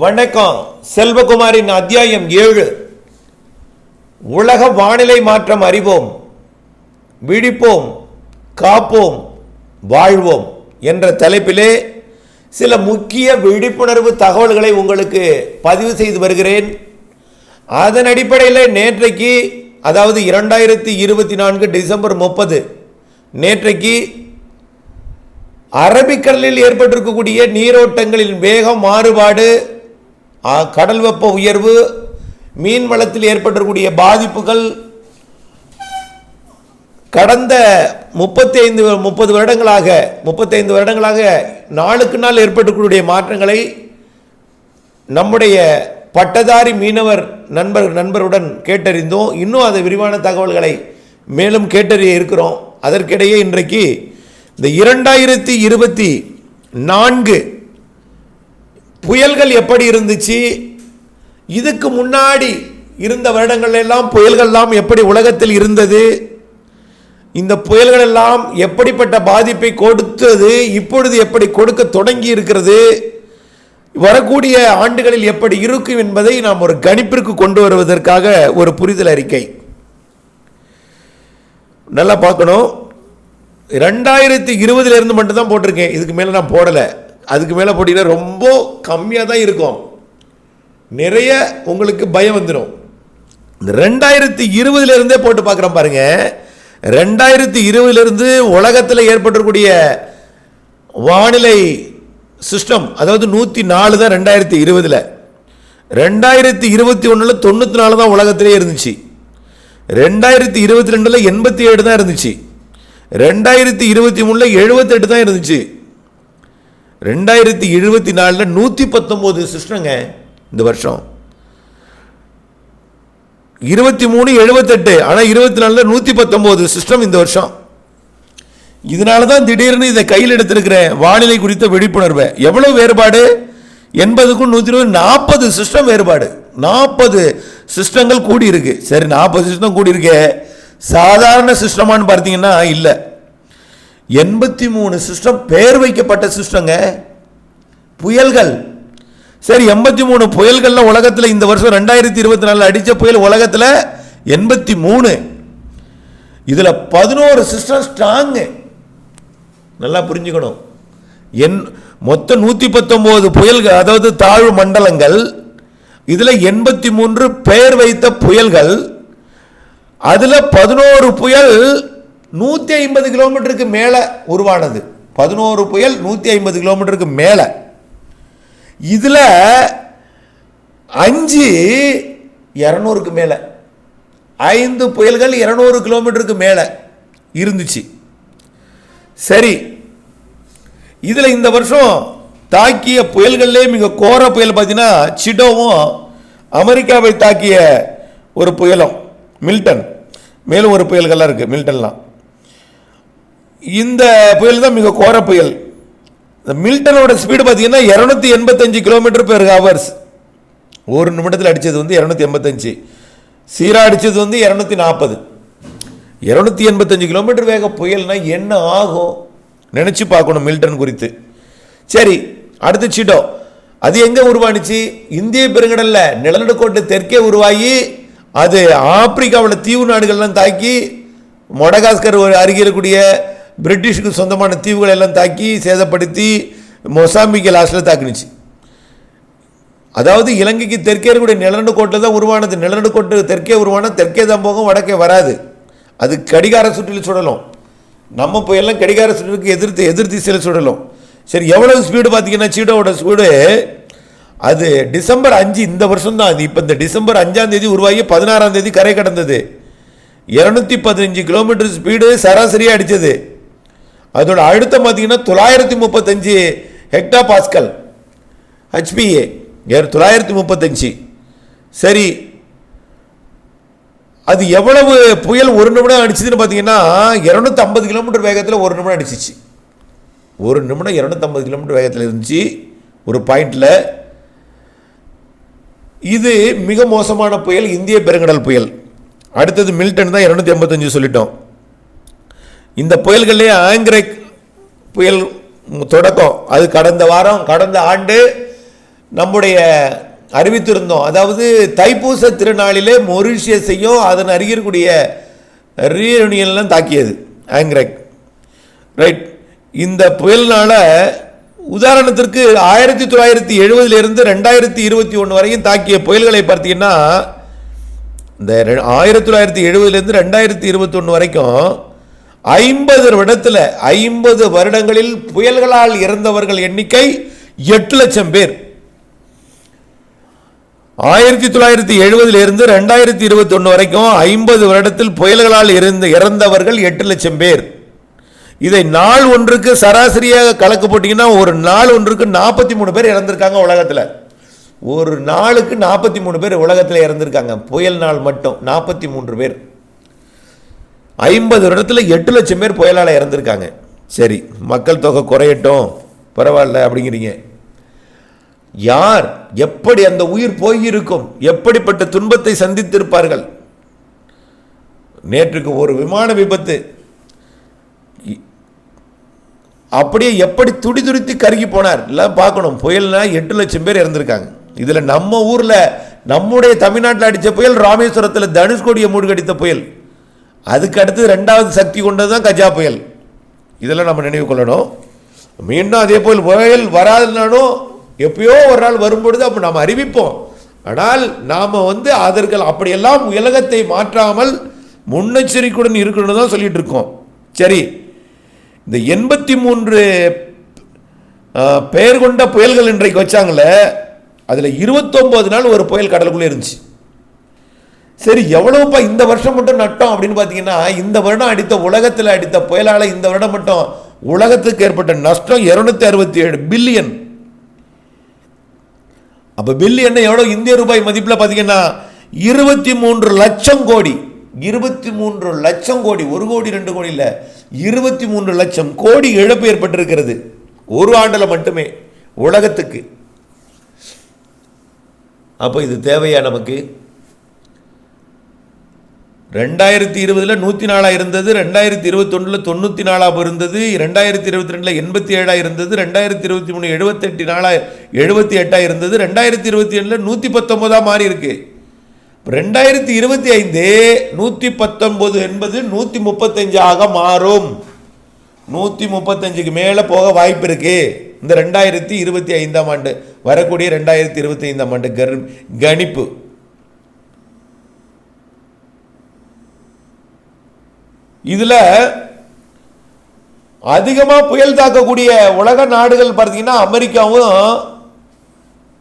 வணக்கம். செல்வகுமாரின் அத்தியாயம் ஏழு. உலக வானிலை மாற்றம் அறிவோம். விழிப்போம் காப்போம் வாழ்வோம் என்ற தலைப்பிலே சில முக்கிய விழிப்புணர்வு தகவல்களை உங்களுக்கு பதிவு செய்து வருகிறேன். அதன் அடிப்படையில் நேற்றைக்கு அதாவது இரண்டாயிரத்தி இருபத்தி நான்கு டிசம்பர் முப்பது நேற்றைக்கு அரபிக்கடலில் ஏற்பட்டிருக்கக்கூடிய நீரோட்டங்களின் வேகம் மாறுபாடு கடல் வெப்ப உயர்வு மீன் வளத்தில் ஏற்பட்டிருக்கக்கூடிய பாதிப்புகள் கடந்த முப்பத்தி ஐந்து முப்பது வருடங்களாக முப்பத்தைந்து வருடங்களாக நாளுக்கு நாள் ஏற்பட்டிருக்கக்கூடிய மாற்றங்களை நம்முடைய பட்டதாரி மீனவர் நண்பர் நண்பருடன் கேட்டறிந்தோம். இன்னும் அதை விரிவான தகவல்களை மேலும் கேட்டறிய இருக்கிறோம். அதற்கிடையே இன்றைக்கு இந்த இரண்டாயிரத்தி இருபத்தி நான்கு புயல்கள் எப்படி இருந்துச்சு? இதுக்கு முன்னாடி இருந்த வருடங்கள் எல்லாம் புயல்கள்லாம் எப்படி உலகத்தில் இருந்தது? இந்த புயல்கள் எல்லாம் எப்படிப்பட்ட பாதிப்பை கொடுத்தது? இப்பொழுது எப்படி கொடுக்க தொடங்கி இருக்கிறது? வரக்கூடிய ஆண்டுகளில் எப்படி இருக்கும் என்பதை நாம் ஒரு கணிப்பிற்கு கொண்டு வருவதற்காக ஒரு புரிதல் அறிக்கை. நல்லா பார்க்கணும். ரெண்டாயிரத்தி இருபதுல இருந்து மட்டும் தான் போட்டிருக்கேன். இதுக்கு மேலே நான் போடலை. அதுக்கு மேலே போட்டிங்கன்னா ரொம்ப கம்மியாக தான் இருக்கும். நிறைய உங்களுக்கு பயம் வந்துடும் ரெண்டாயிரத்தி இருபதுலேருந்தே போட்டு பார்க்குறோம் பாருங்க. ரெண்டாயிரத்தி இருபதுலேருந்து உலகத்தில் ஏற்பட்டிருக்கக்கூடிய வானிலை சிஸ்டம் அதாவது நூற்றி நாலு தான் ரெண்டாயிரத்தி இருபதில். ரெண்டாயிரத்தி இருபத்தி ஒன்றில் தொண்ணூற்றி நாலு தான் உலகத்திலே இருந்துச்சு. ரெண்டாயிரத்தி இருபத்தி ரெண்டில் எண்பத்தி ஏழு தான் இருந்துச்சு. ரெண்டாயிரத்தி இருபத்தி மூணில் எழுபத்தெட்டு தான் இருந்துச்சு. ரெண்டாயிரத்தி இருபத்தி நாலில் நூற்றி பத்தொம்போது சிஸ்டங்க இந்த வருஷம். இருபத்தி மூணு எழுபத்தெட்டு ஆனால் இருபத்தி நாலில் நூற்றி பத்தொம்போது சிஸ்டம் இந்த வருஷம். இதனால தான் திடீர்னு இதை கையில் எடுத்திருக்கிற வானிலை குறித்த விழிப்புணர்வை. எவ்வளவு வேறுபாடு? எண்பதுக்கும் நூற்றி இருபது நாற்பது சிஸ்டம் வேறுபாடு. நாற்பது சிஸ்டங்கள் கூடியிருக்கு. சரி நாற்பது சிஸ்டம் கூடியிருக்கு. சாதாரண சிஸ்டமான்னு பார்த்தீங்கன்னா இல்லை. எண்பத்தி மூணு சிஸ்டம் பெயர் வைக்கப்பட்ட சிஸ்டங்க புயல்கள். சரி எண்பத்தி மூணு புயல்கள்லாம் உலகத்தில் இந்த வருஷம் ரெண்டாயிரத்தி இருபத்தி நாலில் அடித்த புயல் உலகத்தில் எண்பத்தி மூணு. இதில் பதினோரு சிஸ்டம் ஸ்ட்ராங்கு நல்லா புரிஞ்சுக்கணும். என் மொத்தம் நூற்றி பத்தொம்போது புயல்கள் அதாவது தாழ்வு மண்டலங்கள். இதில் எண்பத்தி மூன்று பெயர் வைத்த புயல்கள். அதில் பதினோரு புயல் நூற்றி ஐம்பது கிலோமீட்டருக்கு மேலே உருவானது. பதினோரு புயல் நூற்றி ஐம்பது கிலோமீட்டருக்கு மேலே. இதில் அஞ்சு இரநூறுக்கு மேலே. ஐந்து புயல்கள் இரநூறு கிலோமீட்டருக்கு மேலே இருந்துச்சு. சரி. இதில் இந்த வருஷம் தாக்கிய புயல்கள்லே மிக கோர புயல் பார்த்தீங்கன்னா சிடோவும் அமெரிக்காவை தாக்கிய ஒரு புயலும் மில்டன். மேலும் ஒரு புயல்கள்லாம் இருக்குது மில்டன்லாம். இந்த புயல் தான் மிக கோர புயல். இந்த மில்டனோட ஸ்பீடு பார்த்தீங்கன்னா இரநூத்தி எண்பத்தஞ்சு கிலோமீட்டர் பெர் ஹவர்ஸ் ஒரு நிமிடத்தில் அடித்தது வந்து இரநூத்தி எண்பத்தஞ்சு. சீரா அடித்தது வந்து இரநூத்தி நாற்பது இரநூத்தி எண்பத்தஞ்சு கிலோமீட்டர் வேக புயல்னா என்ன ஆகும்? நினச்சி பார்க்கணும் மில்டன் குறித்து. சரி அடுத்து சீட்டோ அது எங்கே உருவானுச்சு? இந்திய பெருங்கடலில். நிலநடுக்கோட்டு தெற்கே உருவாகி அது ஆப்பிரிக்காவில் தீவு நாடுகள்லாம் தாக்கி மொடகாஸ்கர் ஒரு அருகே இருக்கக்கூடிய பிரிட்டிஷுக்கு சொந்தமான தீவுகளை எல்லாம் தாக்கி சேதப்படுத்தி மொசாம்பிக்கை லாஸ்ட்டில் தாக்குனுச்சு. அதாவது இலங்கைக்கு தெற்கே இருக்கக்கூடிய நிலநடுக்கோட்டில் தான் உருவானது. நிலநடுக்கோட்டு தெற்கே உருவான தெற்கே தான் போகும் வடக்கே வராது. அது கடிகார சுற்றில் சுடலும். நம்ம இப்போ எல்லாம் கடிகார சுற்றுக்கு எதிர்த்து எதிர்த்து சில சுடலும். சரி எவ்வளவு ஸ்பீடு பார்த்தீங்கன்னா சீடோட ஸ்பீடு அது டிசம்பர் அஞ்சு இந்த வருஷம் தான் அது. இப்போ இந்த டிசம்பர் அஞ்சாம் தேதி உருவாகி பதினாறாம் தேதி கரை கடந்தது. இரநூத்தி பதினஞ்சு கிலோமீட்டர் ஸ்பீடு சராசரியாக அடித்தது அதோட அழுத்தம் பார்த்தீங்கன்னா தொள்ளாயிரத்தி முப்பத்தஞ்சு ஹெக்டா பாஸ்கல் ஹெச்பிஏ தொள்ளாயிரத்தி முப்பத்தஞ்சு. சரி. அது எவ்வளவு புயல் ஒரு நிமிடம் அடிச்சதுன்னு பார்த்தீங்கன்னா இரநூத்தி ஐம்பது கிலோமீட்டர் வேகத்தில் ஒரு நிமிடம் அடிச்சிச்சு. ஒரு நிமிடம் இரநூத்தம்பது கிலோமீட்டர் வேகத்தில் இருந்துச்சு ஒரு பாயிண்டில். இது மிக மோசமான புயல் இந்திய பெருங்கடல் புயல். அடுத்தது மில்டன் தான் இரநூத்தி எண்பத்தஞ்சு சொல்லிட்டோம். இந்த புயல்கள்லேயே ஆங்கிரேக் புயல் தொடக்கம். அது கடந்த வாரம் கடந்த ஆண்டு நம்முடைய அறிவித்திருந்தோம். அதாவது தைப்பூச திருநாளிலே மொரிஷியஸையும் அதன் அருகே ரீயூனியன்லாம் தாக்கியது ஆங்க்ரக் ரைட். இந்த புயல்னால் உதாரணத்திற்கு ஆயிரத்தி தொள்ளாயிரத்தி எழுபதுலேருந்து ரெண்டாயிரத்தி இருபத்தி ஒன்று வரையும் தாக்கிய புயல்களை பார்த்தீங்கன்னா இந்த ரெ- ஆயிரத்தி தொள்ளாயிரத்தி எழுபதுலேருந்து ரெண்டாயிரத்தி இருபத்தொன்று வரைக்கும் ஐம்பது வருடத்தில் ஐம்பது வருடங்களில் புயல்களால் இறந்தவர்கள் எண்ணிக்கை எட்டு லட்சம் பேர். ஆயிரத்தி தொள்ளாயிரத்தி எழுபதிலிருந்து ரெண்டாயிரத்தி இருபத்தொன்று வரைக்கும் ஐம்பது வருடத்தில் புயல்களால் இருந்து இறந்தவர்கள் எட்டு லட்சம் பேர். இதை நாள் ஒன்றுக்கு சராசரியாக கலக்க போட்டிங்கன்னா ஒரு நாள் ஒன்றுக்கு நாற்பத்தி மூணு பேர் இறந்திருக்காங்க உலகத்தில். ஒரு நாளுக்கு நாற்பத்தி மூணு பேர் உலகத்தில் இறந்திருக்காங்க. புயல் நாள் மட்டும் நாற்பத்தி மூன்று பேர். ஐம்பது வருடத்தில் எட்டு லட்சம் பேர் புயலால் இறந்துருக்காங்க. சரி மக்கள் தொகை குறையட்டும் பரவாயில்ல அப்படிங்கிறீங்க. யார் எப்படி அந்த உயிர் போயிருக்கும் எப்படிப்பட்ட துன்பத்தை சந்தித்திருப்பார்கள்? நேற்றுக்கு ஒரு விமான விபத்து. இ- அப்படியே எப்படி துடி துடித்து கருகி போனார்? எல்லாம் பார்க்கணும். புயல்னா எட்டு லட்சம் பேர் இறந்துருக்காங்க. இதில் நம்ம ஊரில் நம்முடைய தமிழ்நாட்டில் அடித்த புயல் ராமேஸ்வரத்தில் தனுஷ்கோடியை மூழ்கடித்த புயல். அதுக்கு அடுத்து ரெண்டாவது சக்தி கொண்டது தான் கஜா புயல். இதெல்லாம் நம்ம நினைவு கொள்ளணும். மீண்டும் அதே போல் புயல் வராதுனாலும் எப்பயோ ஒரு நாள் வரும்பொழுது அப்போ நாம் அறிவிப்போம். ஆனால் நாம் வந்து அதற்கு அப்படியெல்லாம் உலகத்தை மாற்றாமல் முன்னெச்சரிக்கையுடன் இருக்கணும்னு தான் சொல்லிட்டு இருக்கோம். சரி இந்த எண்பத்தி மூன்று பெயர் கொண்ட புயல்கள் இன்றைக்கு வச்சாங்களே அதில் இருபத்தொம்போது நாள் ஒரு புயல் கடலுக்குள்ளே இருந்துச்சு. சரி எவ்வளவுப்பா இந்த வருஷம் மட்டும் நட்டோம் அப்படின்னு பார்த்தீங்கன்னா இந்த வருடம் அடித்த உலகத்தில் அடித்த புயலால் இந்த வருடம் மட்டும் உலகத்துக்கு ஏற்பட்ட நஷ்டம் இருநூத்தி அறுபத்தி ஏழு பில்லியன். அப்போ பில்லியன் எவ்வளோ இந்திய ரூபாய் மதிப்பில் பார்த்தீங்கன்னா இருபத்தி மூன்று லட்சம் கோடி இருபத்தி மூன்று லட்சம் கோடி ஒரு கோடி ரெண்டு கோடி இல்லை இருபத்தி மூன்று லட்சம் கோடி இழப்பு ஏற்பட்டிருக்கிறது. ஒரு ஆண்டில் மட்டுமே உலகத்துக்கு. அப்போ இது தேவையா நமக்கு? ரெண்டாயிரத்தி இருபதில் நூற்றி நாலாக இருந்தது ரெண்டாயிரத்தி இருபத்தொன்னில் தொண்ணூற்றி நாலாக இருந்தது ரெண்டாயிரத்தி இருபத்தி ரெண்டில் எண்பத்தி ஏழாக இருந்தது ரெண்டாயிரத்தி இருபத்தி மூணு எழுபத்தெட்டு நாளாக எழுபத்தி எட்டாக இருந்தது ரெண்டாயிரத்தி இருபத்தி ஏழில் நூற்றி பத்தொம்போதாக மாறி இருக்கு. ரெண்டாயிரத்தி இருபத்தி ஐந்து நூற்றி பத்தொன்பது என்பது நூற்றி முப்பத்தஞ்சாக மாறும். நூற்றி முப்பத்தஞ்சுக்கு மேலே போக வாய்ப்பு இருக்கு. இந்த ரெண்டாயிரத்தி இருபத்தி ஐந்தாம் ஆண்டு வரக்கூடிய ரெண்டாயிரத்தி இருபத்தி ஐந்தாம் ஆண்டு கர் கணிப்பு. இதுல அதிகமாக புயல் தாக்கக்கூடிய உலக நாடுகள் பார்த்தீங்கன்னா அமெரிக்காவும்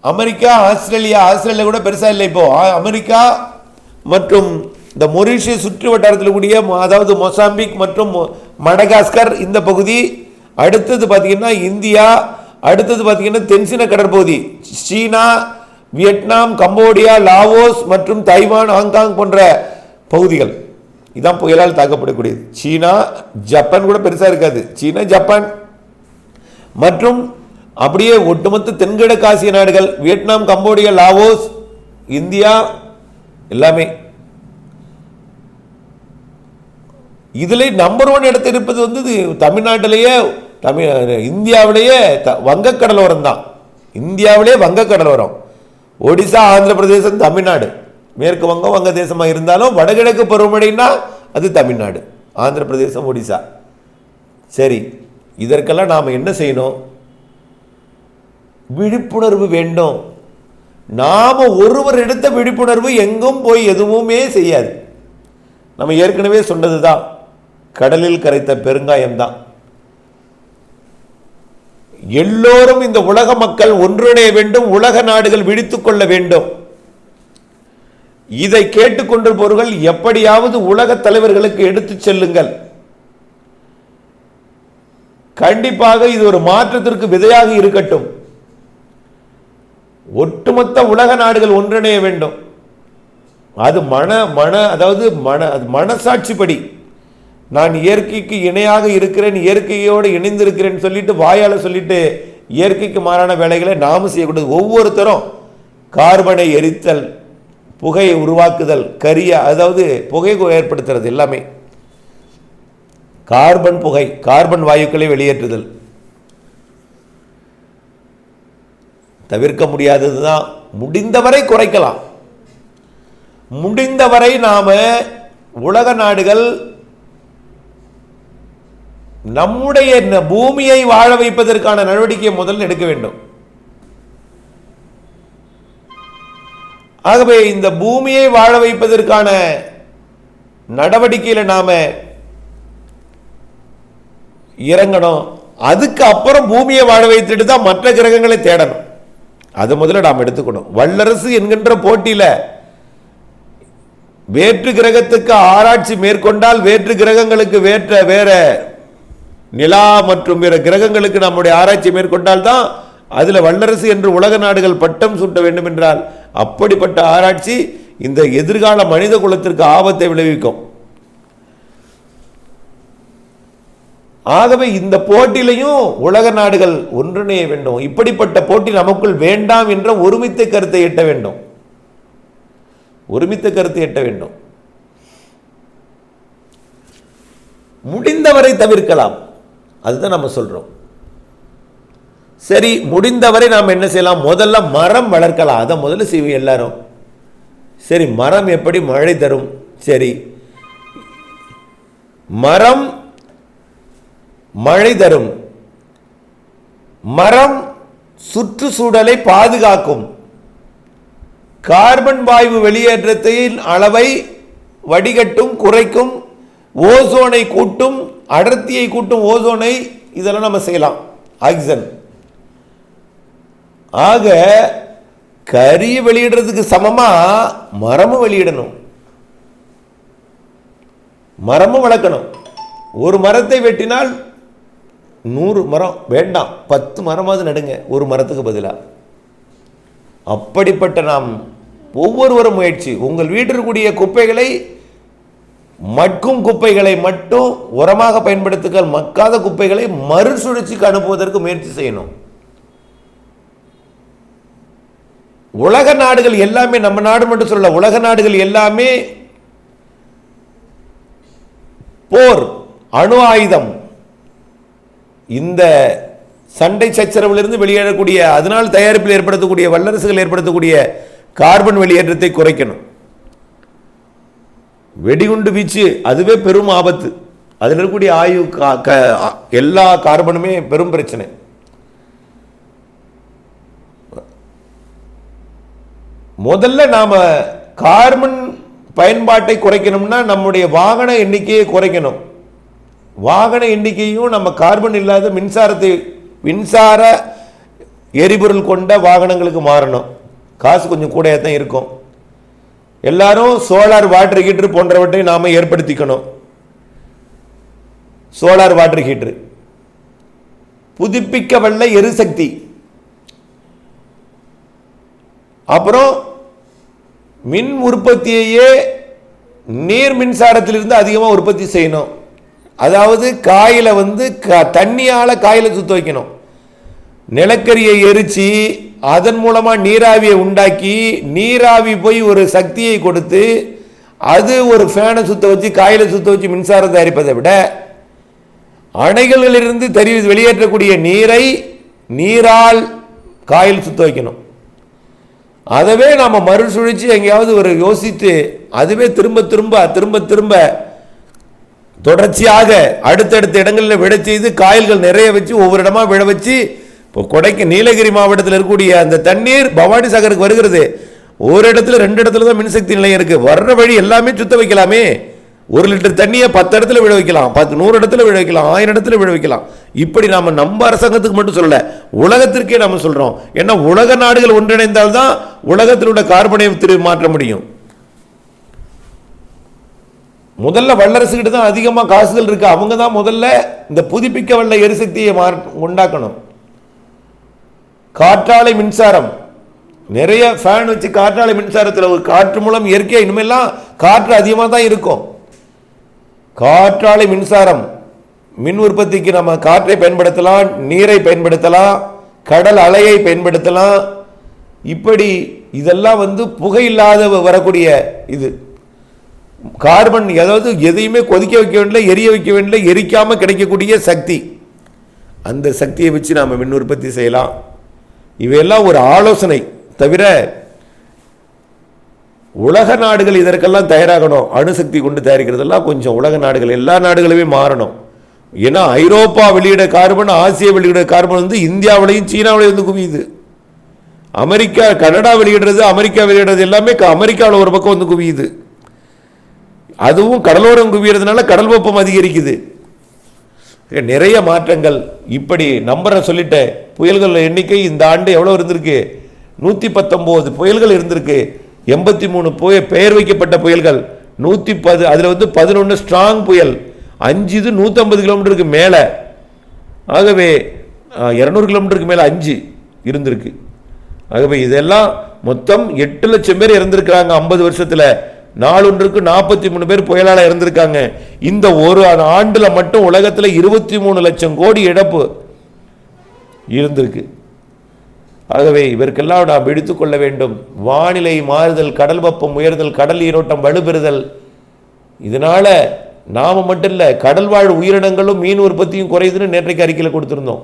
அமெரிக்கா ஆஸ்திரேலியா ஆஸ்திரேலியா கூட பெருசாக இல்லை இப்போ. அமெரிக்கா மற்றும் இந்த மொரிஷியஸ் சுற்று வட்டாரத்தில் கூடிய அதாவது மொசாம்பிக் மற்றும் மொ- மடகாஸ்கர் இந்த பகுதி அடுத்தது பார்த்தீங்கன்னா இந்தியா அடுத்தது பார்த்தீங்கன்னா தென்சின கடற்பகுதி சீனா வியட்நாம் கம்போடியா லாவோஸ் மற்றும் தைவான் ஹாங்காங் போன்ற பகுதிகள். இதான் புயலால் தாக்கப்படக்கூடியது. சீனா ஜப்பான் கூட பெருசாக இருக்காது. சீனா ஜப்பான். மற்றும் அப்படியே ஒட்டுமொத்த தென்கிழக்கு ஆசிய நாடுகள் வியட்நாம் கம்போடியா லாவோஸ் இந்தியா எல்லாமே. இதில் நம்பர் ஒன் இடத்தில் இருப்பது வந்து தமிழ்நாட்டிலேயே தமிழ் இந்தியாவிலேயே த- வங்கக்கடலோரம் தான். இந்தியாவிலே வங்கக்கடலோரம். ஒடிசா ஆந்திர பிரதேசம் தமிழ்நாடு. மேற்கு வங்கம் வங்கதேசமாக இருந்தாலும் வடகிழக்கு பருவமழைன்னா அது தமிழ்நாடு ஆந்திர பிரதேசம் ஒடிசா. சரி இதற்கெல்லாம் நாம் என்ன செய்யணும்? விழிப்புணர்வு வேண்டும். நாம் ஒருவர் எடுத்த விழிப்புணர்வு எங்கும் போய் எதுவுமே செய்யாது. நம்ம ஏற்கனவே சொன்னது தான் கடலில் கரைத்த பெருங்காயம் தான் எல்லோரும் இந்த உலக மக்கள் ஒன்றிணைய வேண்டும் உலக நாடுகள் விழித்துக் கொள்ள வேண்டும். இதை கேட்டுக்கொண்டிருப்பவர்கள் எப்படியாவது உலக தலைவர்களுக்கு எடுத்துச் செல்லுங்கள். கண்டிப்பாக இது ஒரு மாற்றத்திற்கு விதையாக இருக்கட்டும். ஒட்டுமொத்த உலக நாடுகள் ஒன்றிணைய வேண்டும். அது மன மன அதாவது மன அது மனசாட்சிப்படி. நான் இயற்கைக்கு இணையாக இருக்கிறேன் இயற்கையோடு இணைந்திருக்கிறேன்னு சொல்லிட்டு வாயால் சொல்லிட்டு இயற்கைக்கு மாறான வேலைகளை நாம செய்யக்கூடாது. ஒவ்வொருத்தரும் கார்பனை எரித்தல் புகையை உருவாக்குதல் கரியா அதாவது புகை ஏற்படுத்துறது எல்லாமே. கார்பன் புகை கார்பன் வாயுக்களை வெளியேற்றுதல். தவிர்க்க முடியாதது தான் முடிந்தவரை குறைக்கலாம். முடிந்தவரை நாம உலக நாடுகள் நம்முடைய பூமியை வாழ வைப்பதற்கான நடவடிக்கையை முதல்ல எடுக்க வேண்டும். ஆகவே இந்த பூமியை வாழ வைப்பதற்கான நடவடிக்கையில் நாம இறங்கணும். அதுக்கு அப்புறம் பூமியை வாழ வைத்துட்டு தான் மற்ற கிரகங்களை தேடணும். அது முதல்ல நாம் எடுத்துக்கணும். வல்லரசு என்கின்ற போட்டியில வேற்று கிரகத்துக்கு ஆராய்ச்சி மேற்கொண்டால் வேற்று கிரகங்களுக்கு வேற்ற வேற நிலா மற்றும் பிற கிரகங்களுக்கு நம்முடைய ஆராய்ச்சி மேற்கொண்டால் தான் அதுல வல்லரசு என்று உலக நாடுகள் பட்டம் சூட்ட வேண்டும் என்றால் அப்படிப்பட்ட ஆராய்ச்சி இந்த எதிர்கால மனித குலத்திற்கு ஆபத்தை விளைவிக்கும். ஆகவே இந்த போட்டியிலையும் உலக நாடுகள் ஒன்றிணைய வேண்டும். இப்படிப்பட்ட போட்டி நமக்குள் வேண்டாம் என்ற ஒருமித்த கருத்தை எட்ட வேண்டும். ஒருமித்த கருத்தை எட்ட வேண்டும். முடிந்தவரை தவிர்க்கலாம். அதுதான் நம்ம சொல்றோம். சரி முடிந்தவரை நாம் என்ன செய்யலாம்? முதல்ல மரம் வளர்க்கலாம். அதை முதல்ல செய்வோம் எல்லாரும். சரி மரம் எப்படி மழை தரும்? சரி. மரம் மழை தரும். மரம் சுற்றுச்சூழலை பாதுகாக்கும். கார்பன் வாயு வெளியேற்றத்தின் அளவை வடிகட்டும் குறைக்கும். ஓசோனை கூட்டும் அடர்த்தியை கூட்டும் ஓசோனை இதெல்லாம் நம்ம செய்யலாம். ஆக்சிஜன். ஆக கறி வெளியிடுறதுக்கு சமமாக மரமும் வெளியிடணும். மரமும் வளர்க்கணும். ஒரு மரத்தை வெட்டினால் நூறு மரம் வேண்டாம் பத்து மரமாவது நடுங்க ஒரு மரத்துக்கு பதிலாக அப்படிப்பட்ட நாம் ஒவ்வொருவரும் முயற்சி. உங்கள் வீட்டிற்குரிய குப்பைகளை மட்கும் குப்பைகளை மட்டும் உரமாக பயன்படுத்துங்கள் மக்காத குப்பைகளை மறுசுழற்சிக்கு அனுப்புவதற்கு முயற்சி செய்யணும். உலக நாடுகள் எல்லாமே நம்ம நாடு மட்டும் சொல்ல உலக நாடுகள் எல்லாமே போர் அணு ஆயுதம். இந்த சண்டை சச்சரவிலிருந்து வெளியேறக்கூடிய அதனால் தயாரிப்பில் ஏற்படுத்தக்கூடிய வல்லரசுகள் ஏற்படுத்தக்கூடிய கார்பன் வெளியேற்றத்தை குறைக்கணும். வெடிகுண்டு வீச்சு அதுவே பெரும் ஆபத்து. அதில் இருக்கக்கூடிய ஆயு கா- க- எல்லா கார்பனுமே பெரும் பிரச்சனை. முதல்ல நாம் கார்பன் பயன்பாட்டை குறைக்கணும்னா நம்முடைய வாகன எண்ணிக்கையை குறைக்கணும். வாகன எண்ணிக்கையும் நம்ம கார்பன் இல்லாத மின்சாரத்தை மின்சார எரிபொருள் கொண்ட வாகனங்களுக்கு மாறணும். காசு கொஞ்சம் கூடையாக தான் இருக்கும். எல்லாரும் சோலார் வாட்டர் ஹீட்டர் போன்றவற்றை நாம் ஏற்படுத்திக்கணும். Solar water heater. புதுப்பிக்கவல்ல எரிசக்தி. அப்புறம் மின் உற்பத்தியையே நீர் மின்சாரத்திலிருந்து அதிகமாக உற்பத்தி செய்யணும். அதாவது காயில வந்து க தண்ணியால் காயில சுத்த வைக்கணும். நிலக்கரியை எரிச்சு அதன் மூலமாக நீராவியை உண்டாக்கி நீராவி போய் ஒரு சக்தியை கொடுத்து அது ஒரு ஃபேனை சுத்த வச்சு காயில சுத்த வச்சு மின்சாரம் தயாரிப்பதை விட அணைகளிலிருந்து தெரி வெளியேற்றக்கூடிய நீரை நீரால் காயில் சுத்த வைக்கணும். அதவே நாம் மறுசுழற்சி எங்கேயாவது ஒரு யோசித்து அதுவே திரும்ப திரும்ப திரும்ப திரும்ப தொடர்ச்சியாக அடுத்தடுத்த இடங்களில் விட செய்து காயல்கள் நிறைய வச்சு ஒவ்வொரு இடமா விழ வச்சு இப்போ கொடைக்கு நீலகிரி மாவட்டத்தில் இருக்கக்கூடிய அந்த தண்ணீர் பவானி சாகருக்கு வருகிறது. ஒரு இடத்துல ரெண்டு இடத்துல தான் மின்சக்தி நிலையம் இருக்குது வர்ற வழி எல்லாமே சுத்த வைக்கலாமே. ஒரு லிட்டர் தண்ணியை பத்து இடத்துல விழ வைக்கலாம். பத்து நூறு இடத்துல விழ வைக்கலாம். ஆயிரம் இடத்துல விழ வைக்கலாம். இப்படி நாம் நம்ம அரசாங்கத்துக்கு மட்டும் சொல்லலை உலகத்திற்கே நம்ம சொல்கிறோம் ஏன்னா உலக நாடுகள் ஒன்றிணைந்தால்தான் உலகத்தில் உள்ள கார்பனை திரு மாற்ற முடியும். முதல்ல வல்லரசுகிட்ட தான் அதிகமாக காசுகள் இருக்குது அவங்க தான் முதல்ல இந்த புதுப்பிக்க வல்ல எரிசக்தியை மா உண்டாக்கணும். காற்றாலை மின்சாரம். நிறைய ஃபேன் வச்சு காற்றாலை மின்சாரத்தில் ஒரு காற்று மூலம் இயற்கையாக இனிமேல்லாம் காற்று அதிகமாக தான் இருக்கும். காற்றாலை மின்சாரம். மின் உற்பத்திக்கு நம்ம காற்றை பயன்படுத்தலாம் நீரை பயன்படுத்தலாம் கடல் அலையை பயன்படுத்தலாம். இப்படி இதெல்லாம் வந்து புகையில்லாத வரக்கூடிய இது. கார்பன் அதாவது எதையுமே கொதிக்க வைக்க வேண்டிய எரிய வைக்க வேண்டிய எரிக்காமல் கிடைக்கக்கூடிய சக்தி. அந்த சக்தியை வச்சு நாம் மின் உற்பத்தி செய்யலாம். இவையெல்லாம் ஒரு ஆலோசனை. தவிர உலக நாடுகள் இதற்கெல்லாம் தயாராகணும். அணுசக்தி கொண்டு தயாரிக்கிறதெல்லாம் கொஞ்சம் உலக நாடுகள் எல்லா நாடுகளுமே மாறணும். ஏன்னா ஐரோப்பா வெளியிட கார்பன் ஆசியா வெளியிட கார்பன் வந்து இந்தியாவிலையும் சீனாவிலையும் வந்து குவியுது. அமெரிக்கா கனடா வெளியிடுறது அமெரிக்கா வெளியிடுறது எல்லாமே அமெரிக்காவில் ஒரு பக்கம் வந்து குவியுது. அதுவும் கடலோரம் குவியறதுனால கடல் வெப்பம் அதிகரிக்குது. நிறைய மாற்றங்கள். இப்படி நம்பரை சொல்லிட்டேன் புயல்கள் எண்ணிக்கை இந்த ஆண்டு எவ்வளோ இருந்திருக்கு? நூற்றி பத்தொம்போது புயல்கள் இருந்திருக்கு. எண்பத்தி மூணு புய பெயர் வைக்கப்பட்ட புயல்கள். நூற்றி பது அதில் வந்து பதினொன்று ஸ்ட்ராங் புயல். அஞ்சு இது நூற்றம்பது கிலோமீட்டருக்கு மேலே. ஆகவே இரநூறு கிலோமீட்டருக்கு மேலே அஞ்சு இருந்திருக்கு. ஆகவே இதெல்லாம் மொத்தம் எட்டு லட்சம் பேர் இறந்திருக்கிறாங்க ஐம்பது வருஷத்தில். நாலொன்றுக்கு நாற்பத்தி மூணு பேர் புயலால் இறந்திருக்காங்க. இந்த ஒரு ஆண்டில் மட்டும் உலகத்தில் இருபத்தி மூணு லட்சம் கோடி இழப்பு இருந்திருக்கு. ஆகவே இவருக்கெல்லாம் நாம் எடுத்துக்கொள்ள வேண்டும். வானிலை மாறுதல் கடல் வெப்பம் உயர்தல் கடல் நீரோட்டம் வலுப்பெறுதல். இதனால் நாம் மட்டும் இல்லை கடல் வாழ் உயிரினங்களும் மீன் உற்பத்தியும் குறையுதுன்னு நேற்றைக்கு அறிக்கையில் கொடுத்துருந்தோம்.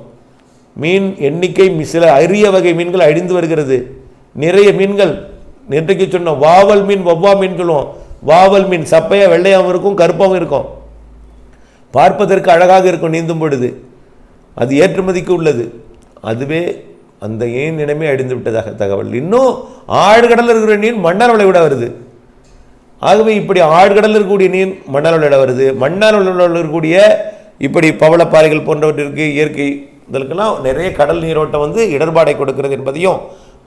மீன் எண்ணிக்கை சில அரிய வகை மீன்கள் அழிந்து வருகிறது. நிறைய மீன்கள் நேற்றைக்கு சொன்னோம் வாவல் மீன் வவ்வா மீன் சொல்லுவோம். வாவல் மீன் சப்பையாக வெள்ளையாகவும் இருக்கும் கருப்பாகவும் இருக்கும். பார்ப்பதற்கு அழகாக இருக்கும் நீந்தும் பொழுது. அது ஏற்றுமதிக்கு உள்ளது. அதுவே அந்த ஏன் இனமே அழிந்து விட்டதாக தகவல். இன்னும் ஆழ்கடலில் இருக்கிற நீர் மன்னர் விட வருது. ஆகவே இப்படி ஆழ்கடலில் இருக்கக்கூடிய நீர் மண்ணால் இடம் வருது. மண்ணால் விளையாட இருக்கக்கூடிய இப்படி பவளப்பாறைகள் போன்றவற்றிற்கு இயற்கை இதற்கெல்லாம் நிறைய கடல் நீரோட்டம் வந்து இடர்பாடை கொடுக்கிறது என்பதையும்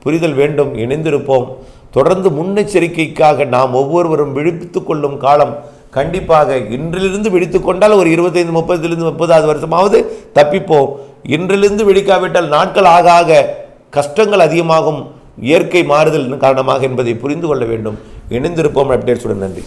புரிதல் வேண்டும். இணைந்திருப்போம். தொடர்ந்து முன்னெச்சரிக்கைக்காக நாம் ஒவ்வொருவரும் விழித்து கொள்ளும் காலம் கண்டிப்பாக இன்றிலிருந்து விழித்துக் கொண்டால் ஒரு இருபத்தைந்து முப்பதிலிருந்து முப்பதாவது வருஷமாவது தப்பிப்போம். இன்றிலிருந்து விழிக்காவிட்டால் நாட்கள் ஆக ஆக கஷ்டங்கள் அதிகமாகும். இயற்கை மாறுதல் காரணமாக என்பதை புரிந்து கொள்ள வேண்டும். இணைந்திருப்போம். அப்டேட்ஸுடன் நன்றி.